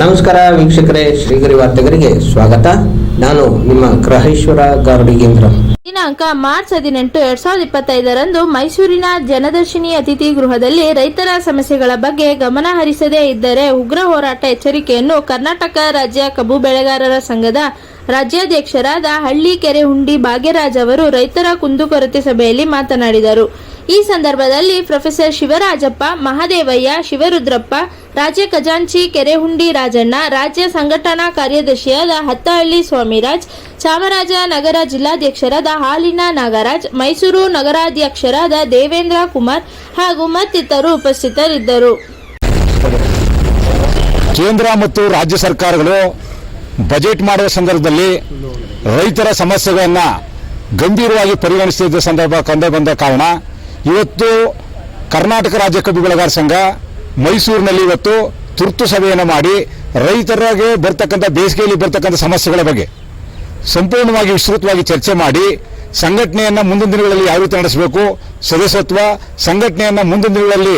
ನಮಸ್ಕಾರ ವೀಕ್ಷಕರೇ, ಶ್ರೀಗರಿ ವಾರ್ತೆಗರಿಗೆ ಸ್ವಾಗತ. ನಾನು ನಿಮ್ಮ ಗ್ರಹೇಶ್ವರ ಗಾರ್ಡಿಗೇಂದ್ರ. ದಿನಾಂಕ ಮಾರ್ಚ್ ಹದಿನೆಂಟು ಎರಡ್ ಸಾವಿರದ ಇಪ್ಪತ್ತೈದರಂದು ಮೈಸೂರಿನ ಜನದರ್ಶಿನಿ ಅತಿಥಿ ಗೃಹದಲ್ಲಿ ರೈತರ ಸಮಸ್ಯೆಗಳ ಬಗ್ಗೆ ಗಮನ ಹರಿಸದೇ ಇದ್ದರೆ ಉಗ್ರ ಹೋರಾಟ ಎಚ್ಚರಿಕೆಯನ್ನು ಕರ್ನಾಟಕ ರಾಜ್ಯ ಕಬ್ಬು ಬೆಳೆಗಾರರ ಸಂಘದ ರಾಜ್ಯಾಧ್ಯಕ್ಷರಾದ ಹಳ್ಳಿ ಕೆರೆ ಹುಂಡಿ ಭಾಗ್ಯರಾಜ್ ಅವರು ರೈತರ ಕುಂದುಕೊರತೆ ಸಭೆಯಲ್ಲಿ ಮಾತನಾಡಿದರು. ಈ ಸಂದರ್ಭದಲ್ಲಿ ಪ್ರೊಫೆಸರ್ ಶಿವರಾಜಪ್ಪ, ಮಹಾದೇವಯ್ಯ, ಶಿವರುದ್ರಪ್ಪ, ರಾಜ್ಯ ಖಜಾಂಚಿ, ಕೆರೆಹುಂಡಿ ರಾಜಣ್ಣ, ರಾಜ್ಯ ಸಂಘಟನಾ ಕಾರ್ಯದರ್ಶಿಯಾದ ಹತ್ತಹಳ್ಳಿ ಸ್ವಾಮಿರಾಜ್ ಚಾಮರಾಜನಗರ ಜಿಲ್ಲಾಧ್ಯಕ್ಷರಾದ ಹಾಲಿನ ನಾಗರಾಜ್, ಮೈಸೂರು ನಗರಾಧ್ಯಕ್ಷರಾದ ದೇವೇಂದ್ರ ಕುಮಾರ್ ಹಾಗೂ ಮತ್ತಿತರರು ಉಪಸ್ಥಿತರಿದ್ದರು. ಕೇಂದ್ರ ಮತ್ತು ರಾಜ್ಯ ಸರ್ಕಾರಗಳು ಬಜೆಟ್ ಮಾಡುವ ಸಂದರ್ಭದಲ್ಲಿ ರೈತರ ಸಮಸ್ಯೆಗಳನ್ನು ಗಂಭೀರವಾಗಿ ಪರಿಗಣಿಸುತ್ತಿದ್ದ ಸಂದರ್ಭ ಕಂಡು ಬಂದ ಕಾರಣ ಇವತ್ತು ಕರ್ನಾಟಕ ರಾಜ್ಯ ಕಬ್ಬು ಬೆಳೆಗಾರ ಸಂಘ ಮೈಸೂರಿನಲ್ಲಿ ಇವತ್ತು ತುರ್ತು ಸಭೆಯನ್ನು ಮಾಡಿ ರೈತರಿಗೆ ಬರ್ತಕ್ಕಂಥ, ಬೇಸಿಗೆಯಲ್ಲಿ ಬರ್ತಕ್ಕಂಥ ಸಮಸ್ಯೆಗಳ ಬಗ್ಗೆ ಸಂಪೂರ್ಣವಾಗಿ ವಿಸ್ತೃತವಾಗಿ ಚರ್ಚೆ ಮಾಡಿ ಸಂಘಟನೆಯನ್ನು ಮುಂದಿನ ದಿನಗಳಲ್ಲಿ ಯಾವ ರೀತಿ ನಡೆಸಬೇಕು, ಸದಸ್ಯತ್ವ, ಸಂಘಟನೆಯನ್ನು ಮುಂದಿನ ದಿನಗಳಲ್ಲಿ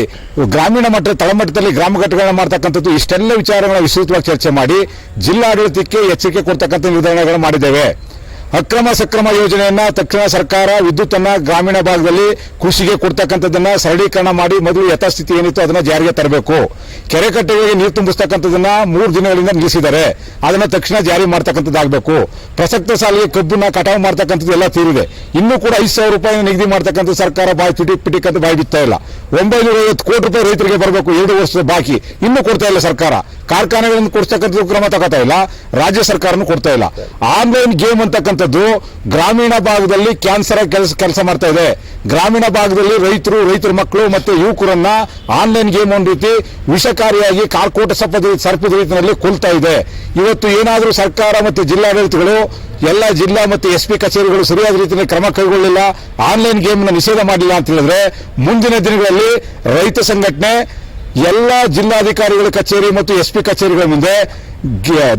ಗ್ರಾಮೀಣ ಮಟ್ಟದ, ತಳಮಟ್ಟದಲ್ಲಿ ಗ್ರಾಮ ಘಟಕಗಳನ್ನು ಮಾಡ್ತಕ್ಕಂಥದ್ದು, ಇಷ್ಟೆಲ್ಲ ವಿಚಾರಗಳನ್ನ ವಿಸ್ತೃತವಾಗಿ ಚರ್ಚೆ ಮಾಡಿ ಜಿಲ್ಲಾಡಳಿತಕ್ಕೆ ಎಚ್ಚರಿಕೆ ಕೊಡ್ತಕ್ಕಂಥ ನಿರ್ಧಾರಗಳನ್ನು ಮಾಡಿದ್ದೇವೆ. ಅಕ್ರಮ ಸಕ್ರಮ ಯೋಜನೆಯನ್ನ ತಕ್ಷಣ ಸರ್ಕಾರ ವಿದ್ಯುತ್ತನ್ನ ಗ್ರಾಮೀಣ ಭಾಗದಲ್ಲಿ ಕೃಷಿಗೆ ಕೊಡ್ತಕ್ಕಂಥದ್ದನ್ನ ಸರಳೀಕರಣ ಮಾಡಿ ಮೊದಲು ಯಥಾಸ್ಥಿತಿ ಏನಿತ್ತು ಅದನ್ನ ಜಾರಿಗೆ ತರಬೇಕು. ಕೆರೆ ನೀರು ತುಂಬಿಸ್ತಕ್ಕಂಥದ್ದನ್ನ ಮೂರು ದಿನಗಳಿಂದ ನಿಲ್ಲಿಸಿದ್ದಾರೆ. ಅದನ್ನ ತಕ್ಷಣ ಜಾರಿ ಮಾಡ್ತಕ್ಕಂಥದ್ದಾಗಬೇಕು. ಪ್ರಸಕ್ತ ಸಾಲಿಗೆ ಕಬ್ಬನ್ನ ಕಟಾವು ಮಾಡ್ತಕ್ಕಂಥದ್ದು ಎಲ್ಲ ತೀರಿದೆ. ಇನ್ನೂ ಕೂಡ ಐದು ಸಾವಿರ ರೂಪಾಯಿ ನಿಗದಿ ಮಾಡ್ತಕ್ಕಂಥ ಸರ್ಕಾರ ಬಾಯಿ ತುಟಿ ಅಂತ ಬಾಯಿ ಬಿತ್ತಾ ಇಲ್ಲ. ಒಂಬೈನೂರ ಐವತ್ತು ಕೋಟಿ ರೂಪಾಯಿ ರೈತರಿಗೆ ಬರಬೇಕು, ಎರಡು ವರ್ಷದ ಬಾಕಿ. ಇನ್ನೂ ಕೊಡ್ತಾ ಇಲ್ಲ ಸರ್ಕಾರ. ಕಾರ್ಖಾನೆಗಳನ್ನು ಕೊಡ್ತಕ್ಕಂಥದ್ದು ಕ್ರಮ ತಗೋತಾ ಇಲ್ಲ. ರಾಜ್ಯ ಸರ್ಕಾರನು ಕೊಡ್ತಾ ಇಲ್ಲ. ಆನ್ಲೈನ್ ಗೇಮ್ ಅಂತಕ್ಕಂಥದ್ದು ಗ್ರಾಮೀಣ ಭಾಗದಲ್ಲಿ ಕ್ಯಾನ್ಸರ್ ಕೆಲಸ ಕೆಲಸ ಮಾಡ್ತಾ ಇದೆ. ಗ್ರಾಮೀಣ ಭಾಗದಲ್ಲಿ ರೈತರು, ರೈತರ ಮಕ್ಕಳು ಮತ್ತೆ ಯುವಕರನ್ನ ಆನ್ಲೈನ್ ಗೇಮ್ ಒಂದು ರೀತಿ ವಿಷಕಾರಿಯಾಗಿ ಕಾರ್ಕೋಟ ಸಪದ ಸರ್ಪದ ರೀತಿಯಲ್ಲಿ ಕೊಲ್ತಾ ಇದೆ. ಇವತ್ತು ಏನಾದರೂ ಸರ್ಕಾರ ಮತ್ತು ಜಿಲ್ಲಾಡಳಿತಗಳು, ಎಲ್ಲ ಜಿಲ್ಲಾ ಮತ್ತು ಎಸ್ ಪಿ ಕಚೇರಿಗಳು ಸರಿಯಾದ ರೀತಿಯಲ್ಲಿ ಕ್ರಮ ಕೈಗೊಳ್ಳಿಲ್ಲ. ಆನ್ಲೈನ್ ಗೇಮ್ನ ನಿಷೇಧ ಮಾಡಿಲ್ಲ ಅಂತ ಹೇಳಿದ್ರೆ ಮುಂದಿನ ದಿನಗಳಲ್ಲಿ ರೈತ ಸಂಘಟನೆ, ಎಲ್ಲ ಜಿಲ್ಲಾಧಿಕಾರಿಗಳ ಕಚೇರಿ ಮತ್ತು ಎಸ್ ಪಿ ಕಚೇರಿಗಳ ಮುಂದೆ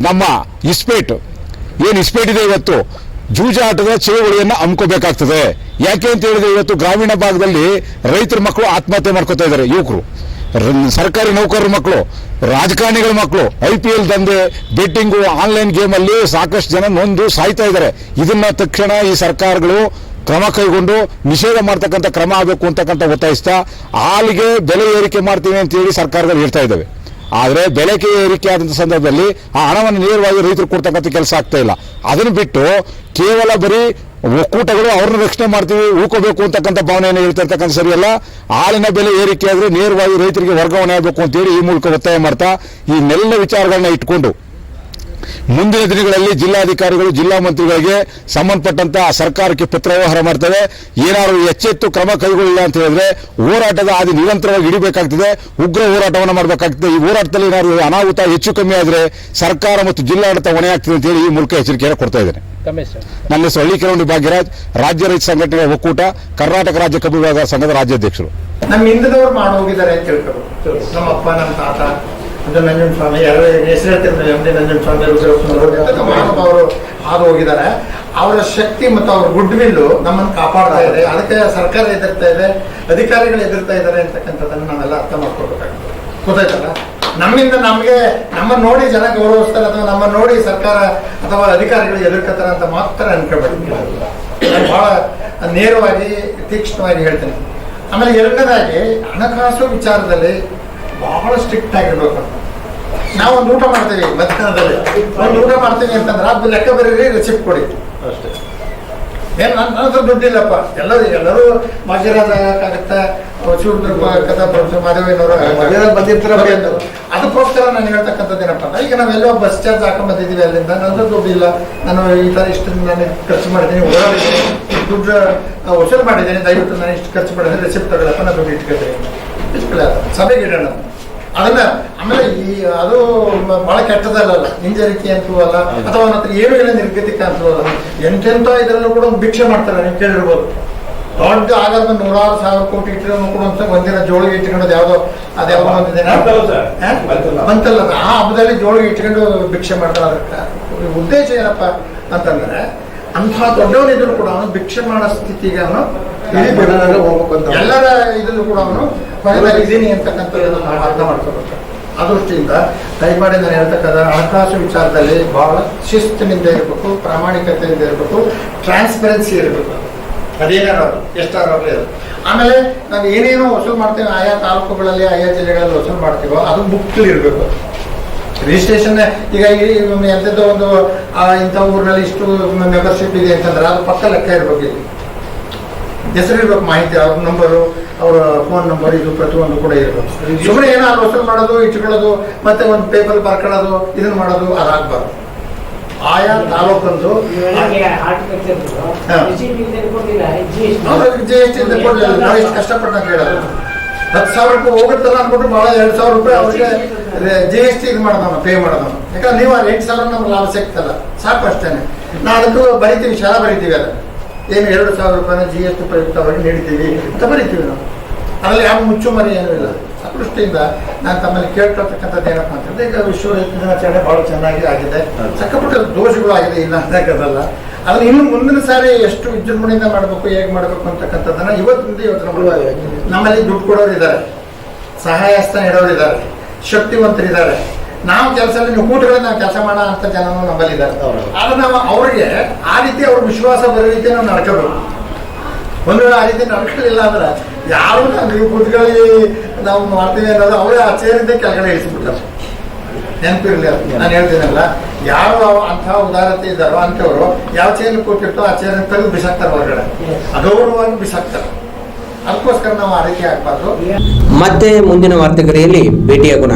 ನಮ್ಮ ಇಸ್ಪೇಟ್, ಏನು ಇಸ್ಪೇಟ್ ಇದೆ ಇವತ್ತು? ಜೂಜಾಟದ ಚಳುವಳಿಯನ್ನು ಹಮ್ಕೋಬೇಕಾಗ್ತದೆ ಯಾಕೆ ಅಂತ ಹೇಳಿದ್ರೆ ಇವತ್ತು ಗ್ರಾಮೀಣ ಭಾಗದಲ್ಲಿ ರೈತರ ಮಕ್ಕಳು ಆತ್ಮಹತ್ಯೆ ಮಾಡ್ಕೋತಾ ಇದ್ದಾರೆ, ಯುವಕರು. ಸರ್ಕಾರಿ ನೌಕರರ ಮಕ್ಕಳು, ರಾಜಕಾರಣಿಗಳ ಮಕ್ಕಳು, ಐ ಪಿ ಎಲ್ ದಂಧೆ, ಬೆಟ್ಟಿಂಗು, ಆನ್ಲೈನ್ ಗೇಮ್ ಅಲ್ಲಿ ಸಾಕಷ್ಟು ಜನ ನೊಂದು ಸಾಯ್ತಾ ಇದ್ದಾರೆ. ಇದನ್ನ ತಕ್ಷಣ ಈ ಸರ್ಕಾರಗಳು ಕ್ರಮ ಕೈಗೊಂಡು ನಿಷೇಧ ಮಾಡ್ತಕ್ಕಂಥ ಕ್ರಮ ಆಗಬೇಕು ಅಂತಕ್ಕಂಥ ಒತ್ತಾಯಿಸ್ತಾ ಹಾಲಿಗೆ ಬೆಲೆ ಏರಿಕೆ ಮಾಡ್ತೀವಿ ಅಂತ ಹೇಳಿ ಸರ್ಕಾರಗಳು ಹೇಳ್ತಾ ಇದ್ದಾವೆ. ಆದರೆ ಬೆಲೆ ಏರಿಕೆ ಆದಂಥ ಸಂದರ್ಭದಲ್ಲಿ ಆ ಹಣವನ್ನು ನೇರವಾಗಿ ರೈತರು ಕೊಡ್ತಕ್ಕಂಥ ಕೆಲಸ ಆಗ್ತಾ ಇಲ್ಲ. ಅದನ್ನು ಬಿಟ್ಟು ಕೇವಲ ಬರೀ ಒಕ್ಕೂಟಗಳು ಅವ್ರನ್ನ ರಕ್ಷಣೆ ಮಾಡ್ತೀವಿ, ಉಳ್ಕೋಬೇಕು ಅಂತಕ್ಕಂಥ ಭಾವನೆಯನ್ನು ಹೇಳ್ತಾ ಇರ್ತಕ್ಕಂಥ ಸರಿಯಲ್ಲ. ಹಾಲಿನ ಬೆಲೆ ಏರಿಕೆ ಆದರೆ ನೇರವಾಗಿ ರೈತರಿಗೆ ವರ್ಗಾವಣೆ ಆಗಬೇಕು ಅಂತೇಳಿ ಈ ಮೂಲಕ ಒತ್ತಾಯ ಮಾಡ್ತಾ ಈ ನೆಲ್ಲ ವಿಚಾರಗಳನ್ನ ಇಟ್ಕೊಂಡು ಮುಂದಿನ ದಿನಗಳಲ್ಲಿ ಜಿಲ್ಲಾಧಿಕಾರಿಗಳು ಜಿಲ್ಲಾ ಮಂತ್ರಿಗಳಿಗೆ ಸಂಬಂಧಪಟ್ಟಂತಹ ಸರ್ಕಾರಕ್ಕೆ ಪತ್ರ ವ್ಯವಹಾರ ಮಾಡ್ತವೆ. ಏನಾದರೂ ಎಚ್ಚೆತ್ತು ಕ್ರಮ ಕೈಗೊಳ್ಳಿಲ್ಲ ಅಂತ ಹೇಳಿದ್ರೆ ಹೋರಾಟದ ಹಾದಿ ನಿರಂತರವಾಗಿ ಹಿಡಿಬೇಕಾಗ್ತದೆ. ಉಗ್ರ ಹೋರಾಟವನ್ನು ಮಾಡಬೇಕಾಗ್ತದೆ. ಈ ಹೋರಾಟದಲ್ಲಿ ಏನಾದರೂ ಅನಾಹುತ ಹೆಚ್ಚು ಕಮ್ಮಿ ಆದರೆ ಸರ್ಕಾರ ಮತ್ತು ಜಿಲ್ಲಾಡಳಿತ ಹೊಣೆ ಆಗ್ತದೆ ಅಂತ ಹೇಳಿ ಈ ಮೂಲಕ ಎಚ್ಚರಿಕೆಯನ್ನು ಕೊಡ್ತಾ ಇದ್ದೇನೆ. ನನ್ನ ಹೆಸರು ಹಳ್ಳಿ ಭಾಗ್ಯರಾಜ್. ರಾಜ್ಯ ರೈತ ಸಂಘಟನೆಗಳ ಒಕ್ಕೂಟ ಕರ್ನಾಟಕ ರಾಜ್ಯ ಕಬ್ಬು ಸಂಘದ ರಾಜ್ಯಾಧ್ಯಕ್ಷರು. ನಮ್ಮ ಹಿಂದದವ್ರು ಮಾಡಿ ಹೋಗಿದ್ದಾರೆ ಅಂತ ನಮ್ಮ ಅಪ್ಪ ನಮ್ಮ ತಾತ. ನಂಜನ ಸ್ವಾಮಿ ಯಾರು ಹೆಸರು ಹೇಳ್ತಿರ್ತಾರೆ ಎಂ ಡಿ ನಂಜನ ಸ್ವಾಮಿ ಅವರು ಹಾದು ಹೋಗಿದ್ದಾರೆ. ಅವರ ಶಕ್ತಿ ಮತ್ತು ಅವ್ರ ಗುಡ್ ವಿಲ್ಲು ನಮ್ಮನ್ನು ಕಾಪಾಡ್ತಾ ಇದೆ. ಅದಕ್ಕೆ ಸರ್ಕಾರ ಎದುರ್ತಾ ಇದೆ, ಅಧಿಕಾರಿಗಳು ಎದುರ್ತಾ ಇದ್ದಾರೆ ಅಂತಕ್ಕಂಥದ್ದನ್ನು ನಾವೆಲ್ಲ ಅರ್ಥ ಮಾಡ್ಕೊಳ್ಬೇಕಾಗ್ತದೆ ಗೊತ್ತಾಯ್ತಲ್ಲ? ನಮ್ಮಿಂದ ನಮಗೆ, ನಮ್ಮನ್ನು ನೋಡಿ ಜನ ಗೌರವಿಸ್ತಾರೆ ಅಥವಾ ನಮ್ಮನ್ನು ನೋಡಿ ಸರ್ಕಾರ ಅಥವಾ ಅಧಿಕಾರಿಗಳು ಎದುರ್ಕತ್ತಾರೆ ಅಂತ ಮಾತ್ರ ಅನ್ಕೋಬೇಡಿ ನಾನು ಬಹಳ ನೇರವಾಗಿ, ತೀಕ್ಷ್ಣವಾಗಿ ಹೇಳ್ತೇನೆ. ಆಮೇಲೆ ಎರಡನೇದಾಗಿ, ಹಣಕಾಸು ವಿಚಾರದಲ್ಲಿ ಬಹಳ ಸ್ಟ್ರಿಕ್ಟ್ ಆಗಿರ್ಬೇಕು. ನಾವು ಒಂದು ಊಟ ಮಾಡ್ತೀವಿ ಮಧ್ಯಾಹ್ನದಲ್ಲಿ ಒಂದು ಊಟ ಮಾಡ್ತೀನಿ ಅಂತಂದ್ರೆ ಅದು ಲೆಕ್ಕ ಬರೀರಿ ರಿಸಿಪ್ಟ್ ಕೊಡಿ. ಅಷ್ಟೇ. ಏನು ನನ್ನ ನನ್ನ ಹತ್ರ ದುಡ್ಡಿಲ್ಲಪ್ಪ. ಎಲ್ಲರೂ ಎಲ್ಲರೂ ಭಾಗ್ಯರಾಜ ಕಾಗತ್ತ ಶಿವರುದ್ರಪ್ಪ ಕಥಾ ಪ್ರೊಫೆಸರ್ ಮಧ್ಯದಲ್ಲಿ ಬಂದಿರ್ತಾರೆ. ಅದಕ್ಕೋಸ್ಕರ ನಾನು ಹೇಳ್ತಕ್ಕಂಥದ್ದು ಏನಪ್ಪ ಅಂದ್ರೆ ಈಗ ನಾವೆಲ್ಲೋ ಬಸ್ ಚಾರ್ಜ್ ಹಾಕೊಂಡ್ ಬಂದಿದ್ದೀವಿ ಅಲ್ಲಿಂದ. ನನ್ನ ದುಡ್ಡು ಇಲ್ಲ ನಾನು ಈ ಥರ ಇಷ್ಟು ನಾನು ಖರ್ಚು ಮಾಡಿದ್ದೀನಿ ಓಡಾಡಿದ್ದೀನಿ. ದುಡ್ಡು ವಸೂಲು ಮಾಡಿದ್ದೀನಿ. ದಯವಿಟ್ಟು ನಾನು ಇಷ್ಟು ಖರ್ಚು ಮಾಡಿದ್ರೆ ರೆಸಿಪ್ಟ್ ತಗೊಳಪ್ಪ ನಾನು ದುಡ್ಡು ಇಟ್ಕೊಳ್ತೀನಿ. ಇಟ್ಕೊಳ್ಳಿ ಸಭೆಗೆ ಇಡೋಣ. ಅದನ್ನ ಆಮೇಲೆ ಈ ಅದು ಬಹಳ ಕೆಟ್ಟದಲ್ಲ ಹಿಂಜರಿಕೆ ಅಂತೂ ಅಲ್ಲ ಅಥವಾ ಏನೋ ಹತ್ರ ಏನು ಇಲ್ಲ ನಿರ್ಗತಿಕ ಅಂತೂ ಅಲ್ಲ. ಎಂತೆಂತ ಇದರಲ್ಲೂ ಕೂಡ ಒಂದು ಭಿಕ್ಷೆ ಮಾಡ್ತಾರೆ ನೀವು ಕೇಳಿರ್ಬೋದು. ದೊಡ್ಡ ಆಗದ ನೂರಾರು ಸಾವಿರ ಕೋಟಿ ಇಟ್ಟಿರೋ ಕೂಡ ಒಂದಿನ ಜೋಳಿಗೆ ಇಟ್ಕೊಳ್ಳೋದು ಯಾವ್ದೋ ಅದ್ಯಾವ್ದೋ ಒಂದಿನ ಬಂತಲ್ಲ. ಆ ಹಬ್ಬದಲ್ಲಿ ಜೋಳಿಗೆ ಇಟ್ಕೊಂಡು ಭಿಕ್ಷೆ ಮಾಡ್ತಾರೆ. ಅದಕ್ಕೆ ಉದ್ದೇಶ ಏನಪ್ಪ ಅಂತಂದ್ರೆ ಅಂಥ ದೊಡ್ಡವನಿದ್ರು ಕೂಡ ಅವನು ಭಿಕ್ಷೆ ಮಾಡೋ ಸ್ಥಿತಿಗೆ ಅವನು. ಎಲ್ಲರ ಹೋಗ್ಬೇಕು ಅಂತ. ಎಲ್ಲರ ಇದ್ರಲ್ಲೂ ಕೂಡ ಅವನು ಇದೀನಿ ಅಂತಕ್ಕಂಥದ್ದನ್ನು ನಾವು ಅರ್ಥ ಮಾಡ್ಕೋಬೇಕು ಅದೃಷ್ಟಿಯಿಂದ ದಯಮಾಡಿ ನಾನು ಹೇಳ್ತಕ್ಕಂಥ ಹಣಕಾಸು ವಿಚಾರದಲ್ಲಿ ಬಹಳ ಶಿಸ್ತಿನಿಂದ ಇರಬೇಕು ಪ್ರಾಮಾಣಿಕತೆಯಿಂದ ಇರಬೇಕು ಟ್ರಾನ್ಸ್ಪರೆನ್ಸಿ ಇರಬೇಕು. ಅದೇನಾರು ಎಷ್ಟಾರು ಆಗಲಿ ಅದು. ಆಮೇಲೆ ನಾವು ಏನೇನೋ ವಸೂಲು ಮಾಡ್ತೀವಿ ಆಯಾ ತಾಲೂಕುಗಳಲ್ಲಿ ಆಯಾ ಜಿಲ್ಲೆಗಳಲ್ಲಿ ವಸೂಲು ಮಾಡ್ತೀವೋ ಅದು ಬುಕ್ಲಿ ಇರಬೇಕು. ರಿಜಿಸ್ಟ್ರೇಷನ್ ಈಗ ಎಂಥದ್ದು ಒಂದು ಆ, ಇಂಥ ಊರಿನಲ್ಲಿ ಇಷ್ಟು ಮೆಂಬರ್ಶಿಪ್ ಇದೆ ಅಂತಂದ್ರೆ ಅದು ಪಕ್ಕ ಲೆಕ್ಕ ಇರಬೇಕು ಹೆಸರು ಇರಬೇಕು ಮಾಹಿತಿ ಅವ್ರ ನಂಬರು ಅವರ ಫೋನ್ ನಂಬರ್ ಇದು ಪ್ರತಿಯೊಂದು ಕೂಡ ಇರಬೇಕು ಸುಮ್ಮನೆ ಏನೋ ಆಲೋಚನೆ ಮಾಡೋದು ಇಟ್ಕೊಳ್ಳೋದು ಮತ್ತೆ ಒಂದು ಪೇಪರ್ ಬರ್ಕೊಳ್ಳೋದು ಇದನ್ನ ಮಾಡೋದು ಅದಾಗಬಾರ್ದು. ಆಯಾ ತಾಲೂಕಂದು ಜಿ ಎಸ್ ಟಿ ಕೊಡಲಿಲ್ಲ ಎಷ್ಟು ಕಷ್ಟಪಟ್ಟ ಕೇಳೋದು ಹತ್ತು ಸಾವಿರ ರೂಪಾಯಿ ಹೋಗುತ್ತಲ್ಲ ಅನ್ಬಿಟ್ಟು ಭಾಳ ಎರಡು ಸಾವಿರ ರೂಪಾಯಿ ಅವ್ರಿಗೆ ಜಿ ಎಸ್ ಟಿ ಇದು ಮಾಡೋದವ ಪೇ ಮಾಡೋದವ ಯಾಕಂದ್ರೆ ನೀವು ಅಲ್ಲಿ ಎಂಟು ಸಾವಿರ ನಮ್ಗೆ ಲಾಭ ಸಿಗ್ತಲ್ಲ. ಸಾಕು ಅಷ್ಟೇನೆ. ಅದಕ್ಕೂ ಬರಿತೀವಿ ಶಾಲಾ ಬರಿತೀವಿ ಅದು ಏನು ಎರಡು ಸಾವಿರ ರೂಪಾಯಿನ ಜಿ ಎಸ್ ಟಿ ಪ್ರಯುಕ್ತವಾಗಿ ನೀಡ್ತೀವಿ ಅಂತ ಬರಿತೀವಿ ನಾವು. ಅದರಲ್ಲಿ ಯಾವ ಮುಚ್ಚುಮರಿ ಏನೂ ಇಲ್ಲ. ಅದೃಷ್ಟಿಯಿಂದ ನಾನು ತಮ್ಮಲ್ಲಿ ಕೇಳ್ಕೊಳ್ತಕ್ಕಂಥದ್ದು ಏನಪ್ಪ ಅಂತಂದ್ರೆ ಈಗ ವಿಶ್ವ ರೈತ ದಿನಾಚರಣೆ ಭಾಳ ಚೆನ್ನಾಗಿ ಆಗಿದೆ. ಸಕ್ಕಪುಟ್ಟ ದೋಷಗಳು ಆಗಿದೆ ಇಲ್ಲ ಅಂದಾಗದಲ್ಲ ಅದನ್ನ ಇನ್ನು ಮುಂದಿನ ಸಾರಿ ಎಷ್ಟು ವಿಜೃಂಭಣೆಯಿಂದ ಮಾಡಬೇಕು ಹೇಗೆ ಮಾಡಬೇಕು ಅಂತಕ್ಕಂಥದ್ದನ್ನು ಇವತ್ತಿಂದ ಯೋಚನೆ ಮಾಡಬೇಕು. ನಮ್ಮಲ್ಲಿ ದುಡ್ಡು ಕೊಡೋರು ಇದ್ದಾರೆ ಸಹಾಯ ಹಸ್ತ ಇಡೋರು ಇದ್ದಾರೆ ಶಕ್ತಿವಂತರಿದ್ದಾರೆ. ನಾವು ಕೆಲಸ ನೀವು ಕೂಟಗಳಲ್ಲಿ ನಾವು ಕೆಲಸ ಮಾಡೋ ಅಂತ ಜನನು ನಮ್ಮಲ್ಲಿ ಇದ್ದಾರೆ. ಆದ್ರೆ ನಾವು ಅವ್ರಿಗೆ ಆ ರೀತಿ ಅವ್ರ ವಿಶ್ವಾಸ ಬರೋ ರೀತಿ ನಾವು ನಡ್ಕೋಬೇಕು. ಒಂದು ವೇಳೆ ಆ ರೀತಿ ನಡ್ಕೊಳ್ಳಿಲ್ಲ ಅಂದ್ರೆ ಯಾರು ನಾವು ಕೂತ್ಕೊಳ್ಳಿ, ನಾವು ಮಾಡ್ತೀವಿ ಅನ್ನೋದು ಅವರೇ ಆ ಚೇರಿಂದ ಕೆಳಗಡೆ ಇಳಿಸ್ಬಿಟ್ಟಾರೆ ನೆನಪಿರಲಿ ನಾನು ಹೇಳ್ತೀನಲ್ಲ, ಯಾರು ಅಂಥ ಉದಾರತೆ ಇದ್ದಾರೋ ಅಂಥವ್ರು ಯಾವ ಚೇರ್ ಕೊಟ್ಟಿರ್ತೋ ಆ ಚೇರ್ ತೆಗೆದು ಬಿಸಾಕ್ತಾರೆ ಹೊರಗಡೆ. ಅಗೌರವವಾಗಿ ಬಿಸಾಕ್ತಾರೆ. ಅದಕ್ಕೋಸ್ಕರ ನಾವು ಆ ರೀತಿ ಹಾಕ್ಬಾರ್ದು ಮತ್ತೆ ಮುಂದಿನ ವಾರ್ತೆಗರಿಯಲ್ಲಿ ಭೇಟಿಯಾಗೋಣ.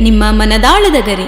ನಿಮ್ಮ ಮನದಾಳದ ಗರಿ.